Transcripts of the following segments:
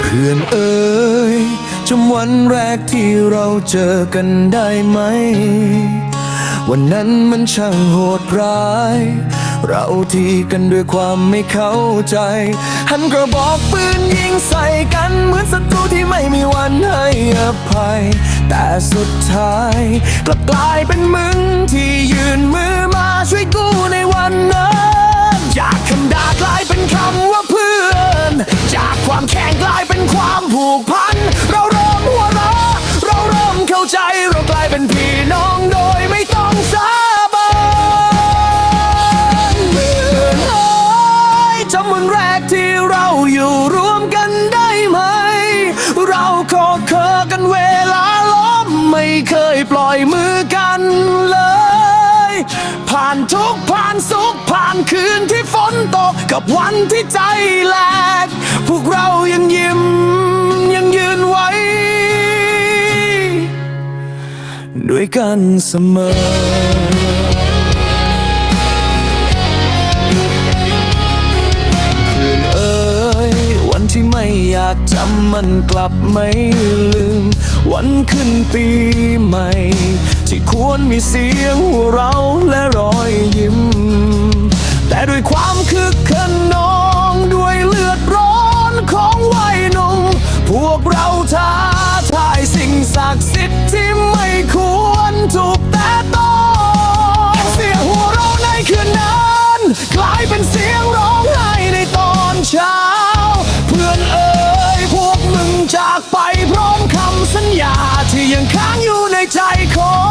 เพื่อนเอ่ยจำวันแรกที่เราเจอกันได้ไหม วันนั้นมันช่างโหดร้าย เราทีกันด้วยความไม่เข้าใจ หันกระบอกปืนยิงใส่กันเหมือนศัตรูที่ไม่มีวันให้อภัย แต่สุดท้ายกลับกลายเป็นมึงที่ยืนมือมาช่วยกูในวันนั้น ใจเรากลายเป็นพี่น้องโดยไม่ต้องสาบานเพื่อนเอ้ยจำวันแรกที่เราอยู่รวมกันได้ไหม เราขอเคอกันเวลาล้มไม่เคยปล่อยมือกันเลย ผ่านทุกผ่านสุขผ่านคืนที่ฝนตกกับวันที่ใจแหลกพวก ด้วยกันเสมอเพื่อนเอ้ยวันที่ไม่อยากจำมันกลับไม่ลืม วันขึ้นปีใหม่ ที่ควรมีเสียงหัวเราะและรอยยิ้ม ในใจของ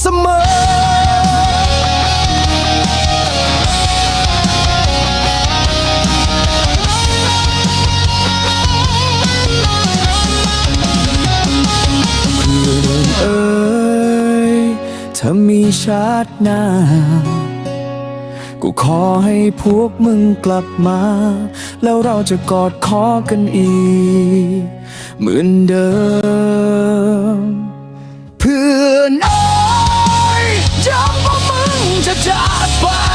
เสมอเอ้ยถ้ามีชาติหน้า กูขอให้พวกมึงกลับมา แล้วเราจะกอดคอกันอีก เหมือนเดิม เพื่อน die by